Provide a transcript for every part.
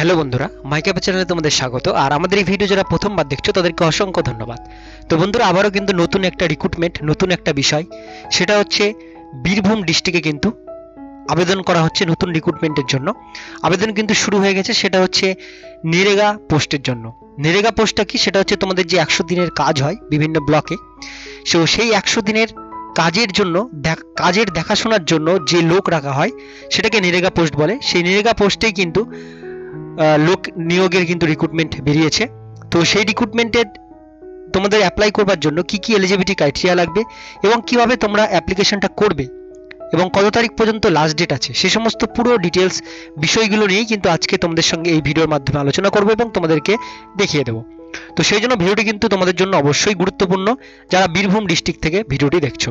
Hello বন্ধুরা মাইক্যাপ চ্যানেলে তোমাদের স্বাগত। আর আমাদের এই ভিডিও যারা প্রথমবার দেখছ, তাদেরকে অসংখ্য ধন্যবাদ। তো বন্ধুরা, আবারও কিন্তু নতুন একটা রিক্রুটমেন্ট নতুন একটা বিষয়। সেটা হচ্ছে বীরভূম ডিস্ট্রিক্টে কিন্তু আবেদন করা হচ্ছে নতুন রিক্রুটমেন্টের জন্য। আবেদন কিন্তু শুরু হয়ে গেছে, সেটা হচ্ছে নেরেগা পোস্টের জন্য। নেরেগা পোস্টটা কি? সেটা হচ্ছে তোমাদের যে একশো দিনের কাজ হয় বিভিন্ন ব্লকে সো সেই একশো দিনের কাজের জন্য কাজের দেখাশোনার জন্য যে লোক রাখা হয়, সেটাকে নেরেগা পোস্ট বলে। সেই নেরেগা পোস্টেই কিন্তু লোক নিয়োগের কিন্তু রিক্রুটমেন্ট বেরিয়েছে। তো সেই রিক্রুটমেন্টের তোমাদের অ্যাপ্লাই করবার জন্য কি কি এলিজিবিলিটি ক্রাইটেরিয়া লাগবে এবং কীভাবে তোমরা অ্যাপ্লিকেশনটা করবে এবং কত তারিখ পর্যন্ত লাস্ট ডেট আছে, সে সমস্ত পুরো ডিটেলস বিষয়গুলো নিয়েই কিন্তু আজকে তোমাদের সঙ্গে এই ভিডিওর মাধ্যমে আলোচনা করব এবং তোমাদেরকে দেখিয়ে দেবো। তো সেই জন্য ভিডিওটি কিন্তু তোমাদের জন্য অবশ্যই গুরুত্বপূর্ণ, যারা বীরভূম ডিস্ট্রিক্ট থেকে ভিডিওটি দেখছ।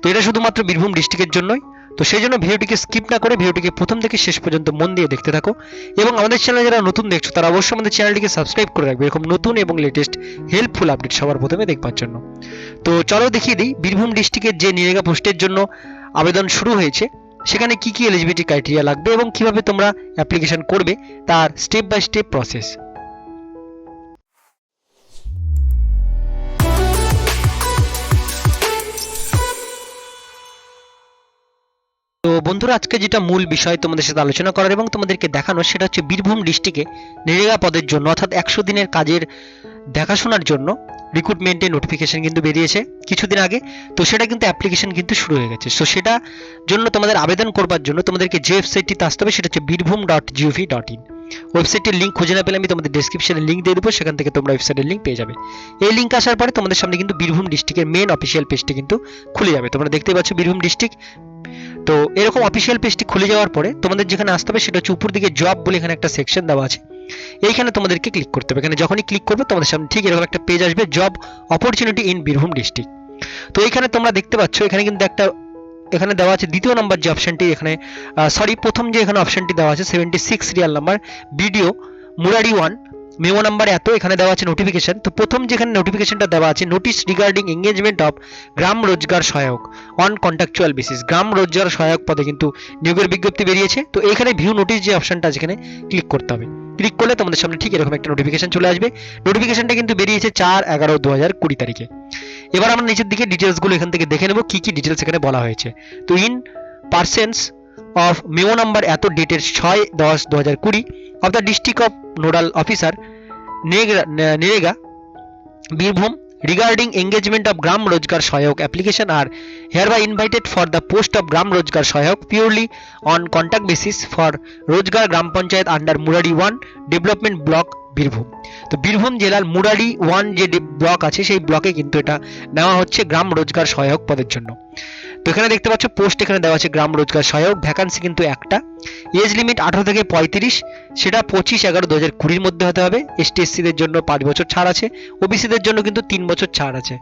তো এটা শুধুমাত্র বীরভূম ডিস্ট্রিক্টের জন্যই তো সেই জন্য ভিডিওটিকে স্কিপ না করে ভিডিওটিকে প্রথম থেকে শেষ পর্যন্ত মন দিয়ে দেখতে থাকো। এবং আমাদের চ্যানেলে যারা নতুন দেখছ, তারা অবশ্যই আমাদের চ্যানেলটিকে সাবস্ক্রাইব করে রাখবে। এরকম নতুন এবং লেটেস্ট হেল্পফুল আপডেট সবার প্রথমে দেখবার জন্য। তো চলো দেখিয়ে দিই, বীরভূম ডিস্ট্রিক্টের যে নিরেগা পোস্টের জন্য আবেদন শুরু হয়েছে, সেখানে কি কি এলিজিবিলিটি ক্রাইটেরিয়া লাগবে এবং কীভাবে তোমরা অ্যাপ্লিকেশন করবে, তার স্টেপ বাই স্টেপ প্রসেস বন্ধুরা, আজকে যেটা মূল বিষয় তোমাদের সাথে আলোচনা করার এবং তোমাদেরকে দেখানো সেটা হচ্ছে বীরভূম ডিস্ট্রিক্টে নেরেগা পদের জন্য, অর্থাৎ একশো দিনের কাজের দেখাশোনার জন্য রিক্রুটমেন্টের নোটিফিকেশন কিন্তু বেরিয়েছে কিছুদিন আগে। তো সেটা কিন্তু অ্যাপ্লিকেশন কিন্তু শুরু হয়ে গেছে। সো সেটা জন্য তোমাদের আবেদন করবার জন্য তোমাদেরকে যে ওয়েবসাইটটিতে আসতে হবে, সেটা হচ্ছে Birbhum dot G O V dot in ওয়েবসাইটের লিঙ্ক খুঁজে না পেলে আমি তোমাদের ডেসক্রিপশনে লিঙ্ক দিয়ে দেবো, সেখান থেকে তোমরা ওয়েবসাইটের লিঙ্ক পেয়ে যাবে। এই লিঙ্ক আসার পরে তোমাদের সামনে কিন্তু বীরভূম ডিস্ট্রিক্টের মেন অফিসিয়াল পেজটি কিন্তু খুলে যাবে। তোমরা দেখতেই পাচ্ছ বীরভূম ডিস্ট্রিক্ট তো এরকম অফিসিয়াল পেজটি খুলে যাওয়ার পরে তোমাদের যেখানে আসতে হবে সেটা হচ্ছে উপর দিকে জব বলে এখানে একটা সেকশন দেওয়া আছে। এইখানে তোমাদেরকে ক্লিক করতে হবে। এখানে যখনই ক্লিক করবে তোমাদের সামনে ঠিক এরকম একটা পেজ আসবে job opportunity in Birbhum district তো এইখানে তোমরা দেখতে পাচ্ছ, এখানে কিন্তু একটা, এখানে দেওয়া আছে দ্বিতীয় নম্বর যে অপশনটি এখানে সরি প্রথম যে এখানে অপশনটি দেওয়া আছে seventy six serial number BDO Murarai one memo number এত, এখানে দেওয়া আছে নোটিফিকেশন তো প্রথম যেখানে নোটিফিকেশনটা দেওয়া আছে notice regarding engagement of Gram Rozgar Sahayak on contractual basis গ্রাম রোজগার সহায়ক পদে কিন্তু নিয়োগের বিজ্ঞপ্তি বেরিয়েছে। তো এখানে ভিউ নোটিশ যে অপশনটা আছে, এখানে ক্লিক করতে হবে। ক্লিক করলে তোমাদের সামনে ঠিক এরকম একটা নোটিফিকেশন চলে আসবে। নোটিফিকেশনটা কিন্তু বেরিয়েছে চার এগারো দু হাজার কুড়ি তারিখে। এবার আমরা নিচের দিকে ডিটেলসগুলো এখান থেকে দেখে নেব, কি কি ডিটেলস এখানে বলা হয়েছে। তো in pursuance of memo number এত ডেটের ছয় দশ দু হাজার কুড়ি of the district of nodal officer NREGA Birbhum regarding engagement of gram rojgar সহায়ক application are hereby invited for the post of gram rojgar সহায়ক purely on contact basis for Rozgar Gram panchayat under Murarai one development block Birbhum তো বীরভূম জেলার Murari one যে block আছে, সেই ব্লকে কিন্তু এটা নেওয়া হচ্ছে গ্রাম রোজগার সহায়ক পদের জন্য। তো এখানে দেখতে পাচ্ছ পোস্ট এখানে দেওয়া আছে গ্রাম রোজগার সহায়ক ভ্যাকান্সি কিন্তু একটা। এজ লিমিট আঠারো থেকে পঁয়ত্রিশ, সেটা পঁচিশ এগারো দু হাজার কুড়ির মধ্যে হতে হবে। এসটি এসসিদের জন্য পাঁচ বছর ছাড় আছে। ওবিসিদের জন্য কিন্তু তিন বছর ছাড় আছে।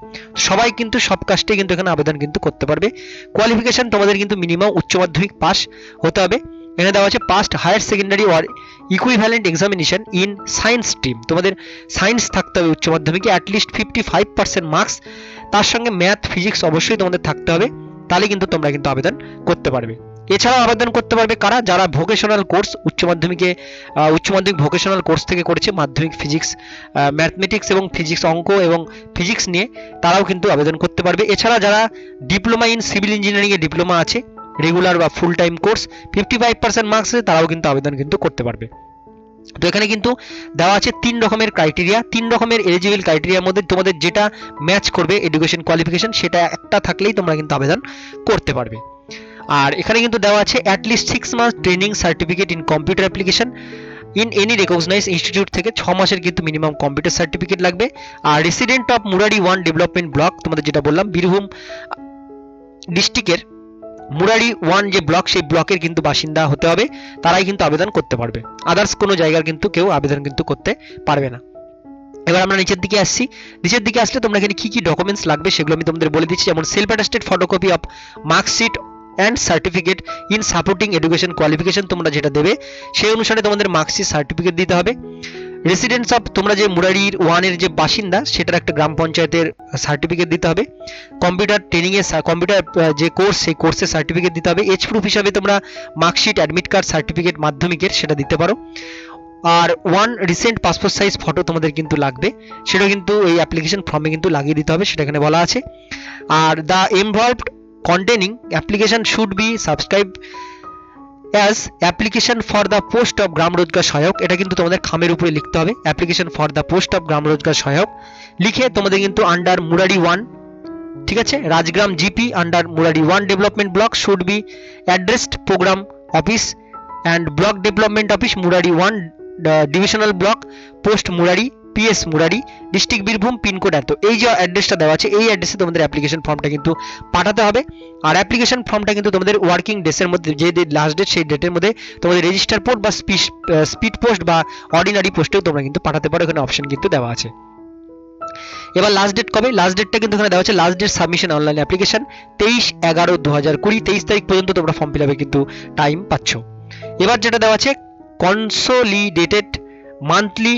সবাই কিন্তু সব কাস্টে কিন্তু এখানে আবেদন কিন্তু করতে পারবে। কোয়ালিফিকেশন তোমাদের কিন্তু মিনিমাম উচ্চ মাধ্যমিক পাস হতে হবে। এখানে দেওয়া আছে passed higher secondary or equivalent examination in science stream তোমাদের সায়েন্স থাকতে হবে উচ্চ মাধ্যমিকে at least fifty five percent marks তার সঙ্গে ম্যাথ ফিজিক্স অবশ্যই তোমাদের থাকতে হবে। তাহলে কিন্তু তোমরা কিন্তু আবেদন করতে পারবে। এছাড়াও আবেদন করতে পারবে কারা? যারা ভোকেশনাল কোর্স উচ্চ মাধ্যমিকে উচ্চ মাধ্যমিক ভোকেশনাল কোর্স থেকে করেছে, মাধ্যমিক ফিজিক্স ম্যাথমেটিক্স এবং ফিজিক্স অঙ্ক এবং ফিজিক্স নিয়ে, তারাও কিন্তু আবেদন করতে পারবে। এছাড়া যারা ডিপ্লোমা ইন সিভিল ইঞ্জিনিয়ারিং এ ডিপ্লোমা আছে রেগুলার বা full time course fifty five percent মার্কসে তারাও কিন্তু আবেদন কিন্তু করতে পারবে। তো এখানে কিন্তু দেওয়া আছে তিন রকমের ক্রাইটেরিয়া তিন রকমের এলিজিবল ক্রাইটেরিয়ার মধ্যে তোমাদের যেটা ম্যাচ করবে এডুকেশন কোয়ালিফিকেশন সেটা একটা থাকলেই তোমরা কিন্তু আবেদন করতে পারবে। আর এখানে কিন্তু দেওয়া আছে at least six month training certificate in computer application in any recognise institute থেকে ছ মাসের কিন্তু মিনিমাম কম্পিউটার সার্টিফিকেট লাগবে। আর resident of Murarai one development block তোমাদের যেটা বললাম, বীরভূম ডিস্ট্রিক্টের মুরারি ওয়ান যে ব্লক, সেই ব্লকের কিন্তু বাসিন্দা হতে হবে। তারাই কিন্তু আবেদন করতে পারবে। আদার্স কোনো জায়গার কিন্তু কেউ আবেদন কিন্তু করতে পারবে না। এবার আমরা নিচের দিকে আসছি। নিচের দিকে আসলে তোমরা এখানে কি কি ডকুমেন্টস লাগবে সেগুলো আমি তোমাদের বলে দিচ্ছি। যেমন self attested photocopy of marksheet and certificate in supporting education qualification তোমরা যেটা দেবে, সেই অনুসারে তোমাদের মার্কশিট সার্টিফিকেট দিতে হবে। রেসিডেন্স অফ তোমরা যে মুরারির ওয়ানের যে বাসিন্দা, সেটার একটা গ্রাম পঞ্চায়েতের সার্টিফিকেট দিতে হবে। কম্পিউটার ট্রেনিং এর কম্পিউটার যে কোর্স সেই কোর্সের সার্টিফিকেট দিতে হবে। এজ প্রুফ হিসাবে তোমরা মার্কশিট অ্যাডমিট কার্ড সার্টিফিকেট মাধ্যমিকের সেটা দিতে পারো। আর one recent passport size photo তোমাদের কিন্তু লাগবে। সেটা কিন্তু এই অ্যাপ্লিকেশন ফর্মে কিন্তু লাগিয়ে দিতে হবে, সেটা এখানে বলা আছে। আর the envelope containing application should be subscribe as application for the post of Gram Rozgar Sahayak এটা কিন্তু তোমাদের খামের উপরে লিখতে হবে। Application for the post of Gram Rozgar Sahayak লিখে তোমাদের কিন্তু আন্ডার মুরারি ওয়ান ঠিক আছে? Rajgram GP under Murarai one development block should be addressed program office and block development office Murarai one divisional block post Murarai PS Murarai district Birbhum pincode এত এই যে অ্যাড্রেসটা দেওয়া আছে, এই অ্যাড্রেসে তোমাদের অ্যাপ্লিকেশন ফর্মটা কিন্তু পাঠাতে হবে। আর অ্যাপ্লিকেশন ফর্মটা কিন্তু তোমাদের ওয়ার্কিং ডেসের মধ্যে, যে লাস্ট ডেট সেই ডেটের মধ্যে তোমাদের রেজিস্টার পোস্ট বা স্পিড পোস্ট বা অর্ডিনারি পোস্টেও তোমরা কিন্তু পাঠাতে পারো। এখানে অপশন কিন্তু দেওয়া আছে। এবার লাস্ট ডেট কবে? লাস্ট ডেটটা কিন্তু এখানে দেওয়া আছে। Last date submission online application তেইশ এগারো দু হাজার কুড়ি, তেইশ তারিখ পর্যন্ত তোমরা ফর্ম ফিল আপে কিন্তু টাইম পাচ্ছ। এবার যেটা দেওয়া আছে কনসোলিডেটেড মান্থলি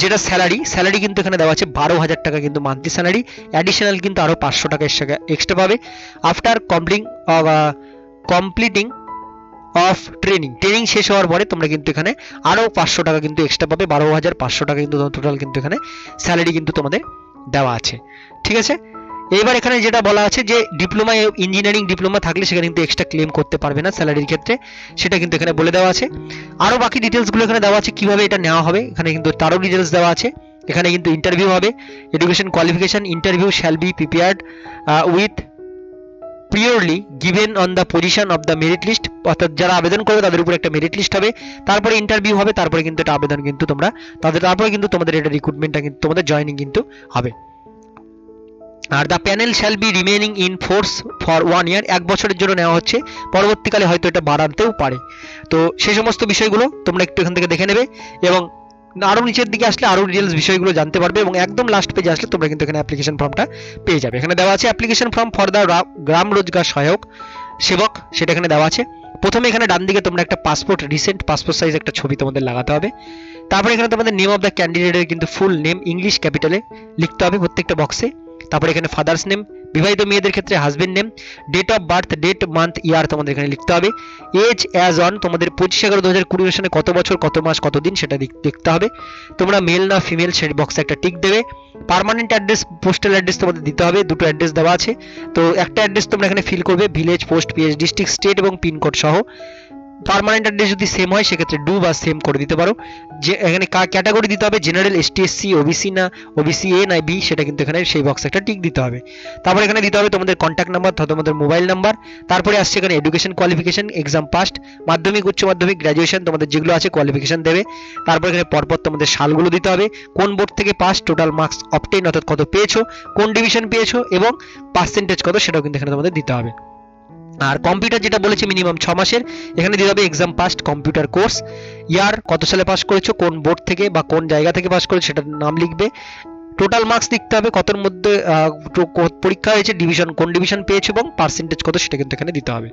যেটা স্যালারি স্যালারি কিন্তু এখানে দেওয়া আছে বারো হাজার টাকা কিন্তু মান্থলি স্যালারি অ্যাডিশনাল কিন্তু আরও পাঁচশো টাকা এক্সট্রা পাবে। After completing completing of training training শেষ হওয়ার পরে তোমরা কিন্তু এখানে আরও পাঁচশো টাকা কিন্তু এক্সট্রা পাবে বারো হাজার পাঁচশো টাকা কিন্তু টোটাল কিন্তু এখানে স্যালারি কিন্তু তোমাদের দেওয়া আছে। ঠিক আছে? এবার এখানে যেটা বলা আছে যে ডিপ্লোমা ইঞ্জিনিয়ারিং ডিপ্লোমা থাকলে সেখানে কিন্তু এক্সট্রা ক্লেম করতে পারবে না স্যালারির ক্ষেত্রে। সেটা কিন্তু এখানে বলে দেওয়া আছে। আরও বাকি ডিটেলসগুলো এখানে দেওয়া আছে, কীভাবে এটা নেওয়া হবে, এখানে কিন্তু তারও ডিটেলস দেওয়া আছে। এখানে কিন্তু ইন্টারভিউ হবে। Education qualification interview shall be prepared with purely given on the position of the merit list অর্থাৎ যারা আবেদন করবে তাদের উপর একটা মেরিট লিস্ট হবে। তারপরে ইন্টারভিউ হবে, তারপরে কিন্তু এটা আবেদন কিন্তু তোমরা তাদের তারপরে কিন্তু তোমাদের এটা রিক্রুটমেন্টটা কিন্তু, তোমাদের জয়েনিং কিন্তু হবে। আর the panel shall be remaining in force for one year এক বছরের জন্য নেওয়া হচ্ছে। পরবর্তীকালে হয়তো এটা বাড়াতেও পারে। তো সেই সমস্ত বিষয়গুলো তোমরা একটু এখান থেকে দেখে নেবে এবং আরও নিচের দিকে আসলে আরও ডিটেলস বিষয়গুলো জানতে পারবে এবং একদম লাস্ট পেজে আসলে তোমরা কিন্তু এখানে অ্যাপ্লিকেশন ফর্মটা পেয়ে যাবে। এখানে দেওয়া আছে application form for the Gram Rozgar Sahayak Sevak, সেটা এখানে দেওয়া আছে। প্রথমে এখানে ডান দিকে তোমরা একটা পাসপোর্ট রিসেন্ট পাসপোর্ট সাইজ একটা ছবি তোমাদের লাগাতে হবে। তারপরে এখানে তোমাদের নেম অফ দ্য ক্যান্ডিডেটের কিন্তু ফুল নেম ইংলিশ ক্যাপিটালে লিখতে হবে প্রত্যেকটা বক্সে তারপরে এখানে ফাদার্স নেম বিবাহিত মেয়েদের ক্ষেত্রে husband name date of birth date month year তোমাদের এখানে লিখতে হবে। এজ অ্যাজ অন তোমাদের পঁচিশ এগারো দু হাজার কুড়ি সালে কত বছর, কত মাস, কত দিন সেটা দেখতে হবে। তোমরা মেল না ফিমেল সেই বক্সে একটা টিক দেবে। পার্মানেন্ট অ্যাড্রেস পোস্টাল অ্যাড্রেস তোমাদের দিতে হবে, দুটো অ্যাড্রেস দেওয়া আছে। তো একটা অ্যাড্রেস তোমরা এখানে ফিল করবে village post PH district state এবং পিনকোড সহ। পার্মানেন্ট অ্যাড্রেস যদি সেম হয়, সেক্ষেত্রে ডু বা সেম করে দিতে পারো। যে এখানে ক্যাটাগরি দিতে হবে জেনারেল এসটি এসসি ওবিসি না ওবিসি এ না বি সেটা কিন্তু এখানে সেই বক্সে একটা টিক দিতে হবে। তারপর এখানে দিতে হবে তোমাদের কন্ট্যাক্ট নাম্বার তোমাদের মোবাইল নাম্বার তারপরে আসছে এখানে এডুকেশন কোয়ালিফিকেশন এক্সাম পাস্ট মাধ্যমিক, উচ্চ মাধ্যমিক গ্র্যাজুয়েশন তোমাদের যেগুলো আছে কোয়ালিফিকেশন দেবে। তারপর এখানে পরপর তোমাদের সালগুলো দিতে হবে। কোন বোর্ড থেকে পাস টোটাল মার্কস অপটেন অর্থাৎ কত পেয়েছ, কোন ডিভিশন পেয়েছ, এবং পার্সেন্টেজ কত, সেটাও কিন্তু এখানে তোমাদের দিতে হবে। আর কম্পিউটার যেটা বলেছে মিনিমাম ছ মাসের, এখানে দিতে হবে exam passed computer course year কত সালে পাস করেছ, কোন বোর্ড থেকে বা কোন জায়গা থেকে পাস করেছ সেটার নাম লিখবে টোটাল মার্কস লিখতে হবে, কতর মধ্যে পরীক্ষা হয়েছে ডিভিশন কোন ডিভিশন পেয়েছে এবং পার্সেন্টেজ কত, সেটা কিন্তু এখানে দিতে হবে।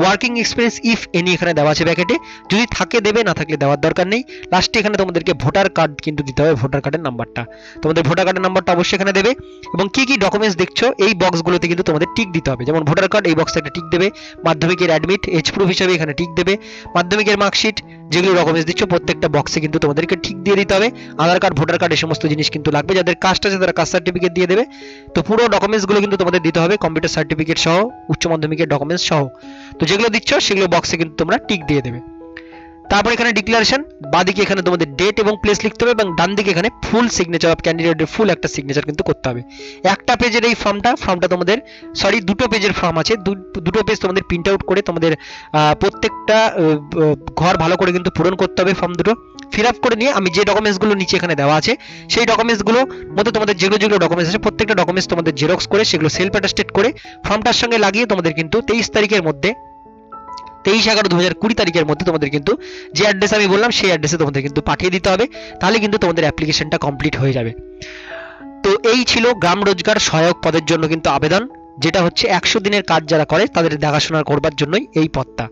ওয়ার্কিং এক্সপিরিয়েন্স ইফ এনি এখানে দেওয়া আছে প্যাকেটে যদি থাকে, দেবে, না থাকলে দেওয়ার দরকার নেই। লাস্টে এখানে তোমাদেরকে ভোটার কার্ড কিন্তু দিতে হবে ভোটার কার্ডের নাম্বারটা তোমাদের ভোটার কার্ডের নাম্বারটা অবশ্যই এখানে দেবে এবং কি কি ডকুমেন্টস দেখছ, এই বক্সগুলোতে কিন্তু তোমাদের টিক দিতে হবে। যেমন ভোটার কার্ড এই বক্সে একটা টিক দেবে। মাধ্যমিকের অ্যাডমিট এজ প্রুফ হিসেবে এখানে টিক দেবে। মাধ্যমিকের মার্কশিট যেগুলো ডকুমেন্টস দিচ্ছ, প্রত্যেকটা বক্সে কিন্তু তোমাদেরকে ঠিক দিয়ে দিতে হবে। আধার কার্ড ভোটার কার্ড এই সমস্ত জিনিস কিন্তু লাগবে। যাদের কাস্ট আছে, তারা কাস্ট সার্টিফিকেট দিয়ে দেবে। তো পুরো ডকুমেন্টসগুলো কিন্তু তোমাদের দিতে হবে কম্পিউটার সার্টিফিকেট সহ, উচ্চ মাধ্যমিকের ডকুমেন্টস সহ। তো যেগুলো দিচ্ছ, সেগুলো বক্সে কিন্তু তোমরা টিক দিয়ে দেবে। তারপর এখানে ডিক্লারেশন বাদিকে এখানে তোমাদের ডেট এবং প্লেস লিখতে হবে এবং ডান দিকে এখানে ফুল সিগনেচার অফ ক্যান্ডিডেটের ফুল একটা সিগনেচার কিন্তু করতে হবে। একটা পেজের এই ফর্মটা ফর্মটা তোমাদের সরি দুটো পেজের ফর্ম আছে। দুটো পেজ তোমাদের প্রিন্ট আউট করে তোমাদের প্রত্যেকটা ঘর ভালো করে কিন্তু পূরণ করতে হবে ফর্ম দুটো। ফিল আপ করে নিয়ে আমি যে ডকুমেন্টসগুলো নিচে এখানে দেওয়া আছে, সেই ডকুমেন্টসগুলো মধ্যে তোমাদের যেগুলো যেগুলো ডকুমেন্টস আছে, প্রত্যেকটা ডকুমেন্টস তোমাদের জেরক্স করে সেগুলো সেলফ অ্যাটাস্টেড করে ফর্মটার সঙ্গে লাগিয়ে তোমাদের কিন্তু তেইশ তারিখের মধ্যে তেইশ এগারো দু হাজার কুড়ি তারিখের মধ্যে তোমাদের কিন্তু যে অ্যাড্রেস আমি বললাম, সেই অ্যাড্রেসে তোমাদের কিন্তু পাঠিয়ে দিতে হবে। তাহলে কিন্তু তোমাদের অ্যাপ্লিকেশনটা কমপ্লিট হয়ে যাবে। তো এই ছিল গ্রাম রোজগার সহায়ক পদের জন্য কিন্তু আবেদন, যেটা হচ্ছে একশো দিনের কাজ যারা করে, তাদের দেখাশোনা করবার জন্যই এই পদটা।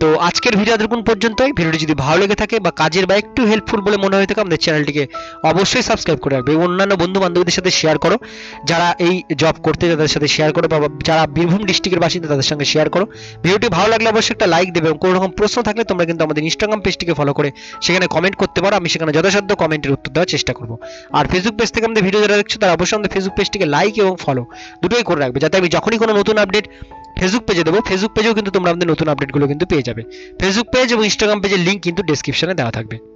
তো আজকের ভিডিও এতক্ষণ পর্যন্তই। ভিডিওটি যদি ভালো লেগে থাকে বা কাজের বা একটু হেল্পফুল বলে মনে হয়ে থাকে, আমাদের চ্যানেলটিকে অবশ্যই সাবস্ক্রাইব করে রাখবে অন্যান্য বন্ধু বান্ধবীদের সাথে শেয়ার করো। যারা এই জব করতে তাদের সাথে শেয়ার করো বা যারা বীরভূম ডিস্ট্রিক্টের বাসিন্দা, তাদের সঙ্গে শেয়ার করো। ভিডিওটি ভালো লাগলে অবশ্যই একটা লাইক দেবে এবং কোনো রকম প্রশ্ন থাকলে তোমরা কিন্তু আমাদের ইনস্টাগ্রাম পেজটিকে ফলো করে সেখানে কমেন্ট করতে পারো। আমি সেখানে যথাসাধ্য কমেন্টের উত্তর দেওয়ার চেষ্টা করব। আর ফেসবুক পেজ থেকে আমাদের ভিডিও যারা দেখছ, তারা অবশ্যই আমাদের ফেসবুক পেজটিকে লাইক এবং ফলো দুটোই করে রাখবে, যাতে আমি যখনই কোনো নতুন আপডেট ফেসবুক পেজে দেবো। ফেসবুক পেজেও কিন্তু তোমরা আমাদের নতুন আপডেটগুলো কিন্তু পেয়ে যাবে। ফেসবুক পেজ এবং ইনস্টাগ্রাম পেজের লিঙ্ক কিন্তু ডিসক্রিপশনে দেওয়া থাকবে।